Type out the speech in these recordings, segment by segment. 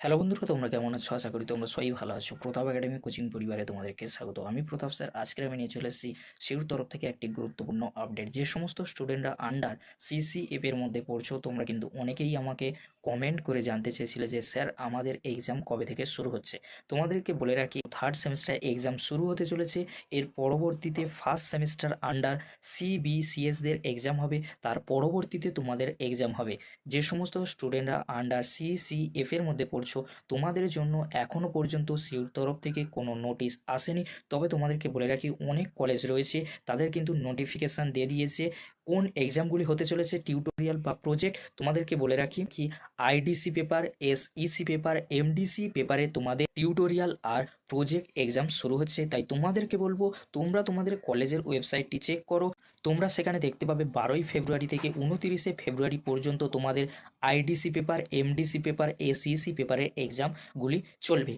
Hello বন্ধুরা, তোমরা কেমন আছো? আশা করি তোমরা সবাই ভালো আছো। প্রতাপ একাডেমি কোচিং পরিবারে তোমাদেরকে স্বাগত। আমি প্রতাপ স্যার। আজকে আমি নিয়ে চলে এসেছি সিউর তরফ থেকে একটি গুরুত্বপূর্ণ আপডেট যে সমস্ত স্টুডেন্টরা আন্ডার সিসিএফ এর মধ্যে পড়ছো, তোমরা কিন্তু অনেকেই আমাকে কমেন্ট করে জানতে চেয়েছিলে যে, স্যার, আমাদের এক্সাম কবে থেকে শুরু হচ্ছে? তোমাদেরকে বলে রাখি থার্ড সেমিস্টার এক্সাম শুরু হতে চলেছে। এর পরবর্তীতে ফার্স্ট সেমিস্টার আন্ডার সিবিসিএসদের এক্সাম হবে। তার পরবর্তীতে তোমাদের এক্সাম হবে। যে সমস্ত স্টুডেন্টরা আন্ডার সিসিএফ এর মধ্যে পড়ছো তোমাদের জন্য এখনও পর্যন্ত সিউর তরফ থেকে কোনো নোটিশ আসেনি। তবে তোমাদেরকে বলে রাখি, অনেক কলেজ রয়েছে, তাদের কিন্তু নোটিফিকেশান দিয়ে দিয়েছে। কোন এক্সামগুলি হতে চলেছে টিউটোরিয়াল বা প্রজেক্ট তোমাদেরকে বলে রাখি কি IDC paper SEC paper MDC পেপারে তোমাদের টিউটোরিয়াল আর প্রজেক্ট এক্সাম শুরু হচ্ছে। তাই তোমাদেরকে বলব, তোমরা তোমাদের কলেজের ওয়েবসাইটটি চেক করো। তোমরা সেখানে দেখতে পাবে বারোই ফেব্রুয়ারি থেকে উনতিরিশে ফেব্রুয়ারি পর্যন্ত তোমাদের IDC paper MDC paper SEC পেপারের এক্সামগুলি চলবে।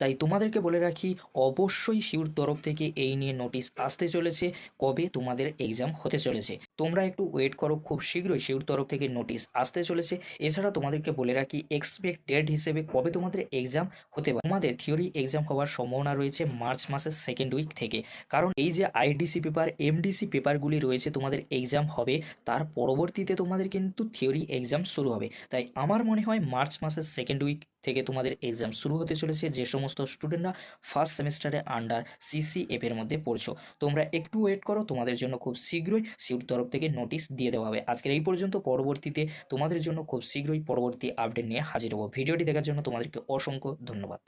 তাই তোমাদেরকে বলে রাখি, অবশ্যই শিউর তরফ থেকে এই নিয়ে নোটিশ আসতে চলেছে, কবে তোমাদের এক্সাম হতে চলেছে। তোমরা একটু ওয়েট করো খুব শীঘ্রই শিউর তরফ থেকে নোটিশ আসতে চলেছে। এছাড়া তোমাদেরকে বলে রাখি এক্সপেক্ট ডেট হিসেবে কবে তোমাদের এক্সাম হতে পারে? তোমাদের থিওরি এক্সাম হওয়ার সম্ভাবনা রয়েছে মার্চ মাসের সেকেন্ড উইক থেকে। কারণ এই যে আইডিসি পেপার এমডিসি পেপারগুলি রয়েছে, তোমাদের এক্সাম হবে, তার পরবর্তীতে তোমাদের কিন্তু থিওরি এক্সাম শুরু হবে। তাই আমার মনে হয় মার্চ মাসের সেকেন্ড উইক থেকে তোমাদের এক্সাম শুরু হতে চলেছে, যে সমস্ত স্টুডেন্টরা ফার্স্ট সেমিস্টারে আন্ডার সিসিএফ এর মধ্যে পড়ছো। তোমরা একটু ওয়েট করো, তোমাদের জন্য খুব শীঘ্রই সিউর তরফ থেকে নোটিশ দিয়ে দেওয়া হবে। আজকের এই পর্যন্ত, পরবর্তীতে তোমাদের জন্য খুব শীঘ্রই পরবর্তী আপডেট নিয়ে হাজির হব। ভিডিওটি দেখার জন্য তোমাদেরকে অসংখ্য ধন্যবাদ।